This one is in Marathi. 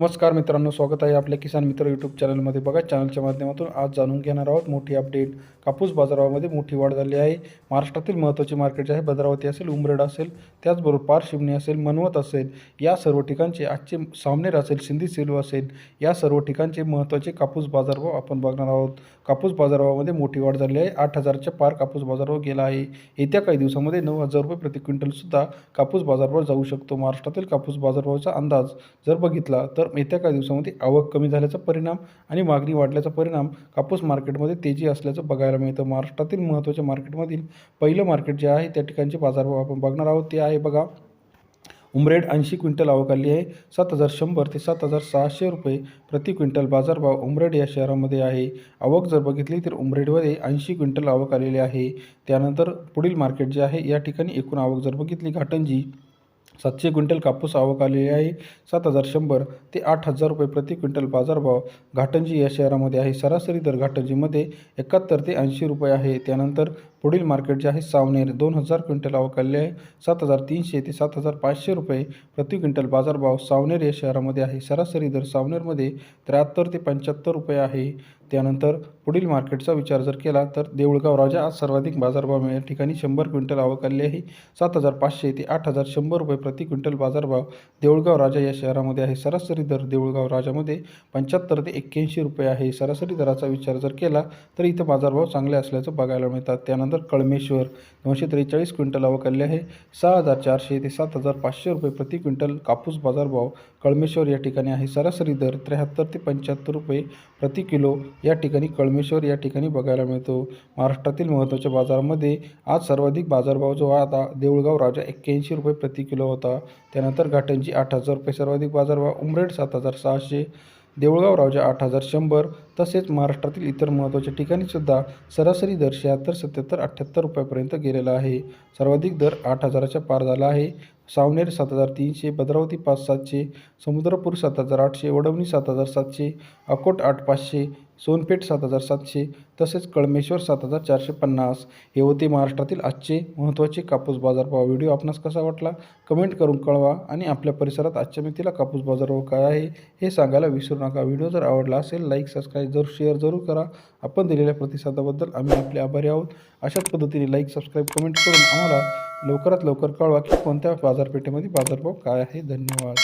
नमस्कार मित्रांनो स्वागत आहे आपल्या किसान मित्र यूट्यूब चॅनलमध्ये बघा चॅनलच्या माध्यमातून आज जाणून घेणार आहोत मोठी अपडेट कापूस बाजारामध्ये मोठी वाढ झाली आहे. महाराष्ट्रातील महत्त्वाचे मार्केट जे आहे भद्रावती असेल उमरेड असेल त्याचबरोबर पार शिवणी असेल मनवत असेल या सर्व ठिकाणचे आजचे सामनेर असेल सिंधी सेलू असेल या सर्व ठिकाणचे महत्त्वाचे कापूस बाजारभाव आपण बघणार आहोत. कापूस बाजारभावामध्ये मोठी वाढ झाली आहे. आठ हजारच्या पार कापूस बाजारभाव गेला आहे. येत्या काही दिवसामध्ये नऊ हजार रुपये प्रति क्विंटलसुद्धा कापूस बाजारभाव जाऊ शकतो. महाराष्ट्रातील कापूस बाजारभावाचा अंदाज जर बघितला तर येत्या काही दिवसामध्ये आवक कमी झाल्याचा परिणाम आणि मागणी वाढल्याचा परिणाम कापूस मार्केटमध्ये तेजी असल्याचं बघायला मिळतं. महाराष्ट्रातील महत्त्वाच्या मार्केटमधील पहिलं मार्केट जे आहे त्या ठिकाणचे बाजारभाव आपण बघणार आहोत. ते आहे बघा उमरेड ऐंशी क्विंटल आवक आली आहे. सात हजार शंभर ते सात हजार सहाशे रुपये प्रति क्विंटल बाजारभाव उमरेड या शहरामध्ये आहे. आवक जर बघितली तर उमरेडमध्ये ऐंशी क्विंटल आवक आलेली आहे. त्यानंतर पुढील मार्केट जे आहे या ठिकाणी एकूण आवक जर बघितली घाटंजी सातशे क्विंटल कापूस आवक आलेली आहे. सात हजार शंभर ते आठ हजार रुपये प्रति क्विंटल बाजारभाव घाटंजी या शहरामध्ये आहे. सरासरी दर घाटंजीमध्ये एकाहत्तर ते ऐंशी रुपये आहे. त्यानंतर पुढील मार्केट जे आहे सावनेर दोन हजार क्विंटल आवक आहे. सात हजार तीनशे ते सात हजार पाचशे रुपये प्रति क्विंटल बाजारभाव सावनेर या शहरामध्ये आहे. सरासरी दर सावनेरमध्ये त्र्याहत्तर ते पंच्याहत्तर रुपये आहे. त्यानंतर पुढील मार्केटचा विचार जर केला तर देऊळगाव राजा आज सर्वाधिक बाजारभाव मिळेल ठिकाणी शंभर क्विंटल आवक आहे. सात हजार पाचशे ते आठ हजार शंभर रुपये प्रति क्विंटल बाजारभाव देऊळगाव राजा या शहरामध्ये आहे. सरासरी दर देऊळगाव राजामध्ये पंच्याहत्तर ते एक्क्याऐंशी रुपये आहे. सरासरी दराचा विचार जर केला तर इथं बाजारभाव चांगले असल्याचं बघायला मिळतात. त्यानंतर कळमेश्वर दोनशे त्रेचाळीस क्विंटल आवक आहे. सहा हजार चारशे ते सात हजार पाचशे रुपये प्रति क्विंटल कापूस बाजारभाव कळमेश्वर या ठिकाणी आहे. सरासरी दर त्र्याहत्तर ते पंच्याहत्तर रुपये प्रति किलो या ठिकाणी कळमेश्वर या ठिकाणी बघायला मिळतो. महाराष्ट्रातील महत्त्वाच्या बाजारामध्ये आज सर्वाधिक बाजारभाव जो आता देऊळगाव राजा एक्क्याऐंशी रुपये प्रति किलो होता. त्यानंतर घाटांची आठ हजार रुपये सर्वाधिक बाजारभाव उमरेड सात हजार सहाशे देऊळगाव राजा आठ हजार शंभर तसेच महाराष्ट्रातील इतर महत्त्वाच्या ठिकाणीसुद्धा सरासरी दर शहात्तर सत्याहत्तर अठ्ठ्याहत्तर रुपयापर्यंत गेलेला आहे. सर्वाधिक दर आठ हजाराच्या पार झाला आहे. सावनेर सात हजार तीनशे भद्रावती पाच सातशे समुद्रपूर सात हजार आठशे वडवणी सात हजार सातशे अकोट आठ पाचशे सोनपेठ सात हजार सातशे तसेच कळमेश्वर सात हजार चारशे पन्नास हे होते महाराष्ट्रातील आजचे महत्त्वाचे कापूस बाजारभाव. व्हिडिओ आपणास कसा वाटला? कमेंट करून कळवा आणि आपल्या परिसरात आजच्या मितीला कापूस बाजारभाव काय आहे हे सांगायला विसरू नका. व्हिडिओ जर आवडला असेल लाईक सबस्क्राईब जरूर शेअर जरूर करा. आपण दिलेल्या प्रतिसादाबद्दल आम्ही आपले आभारी आहोत. अशाच पद्धतीने लाईक सबस्क्राईब कमेंट करून आम्हाला लवकरात लवकर कळवा की कोणत्या बाजारपेठेमध्ये बाजारभाव काय आहे. धन्यवाद.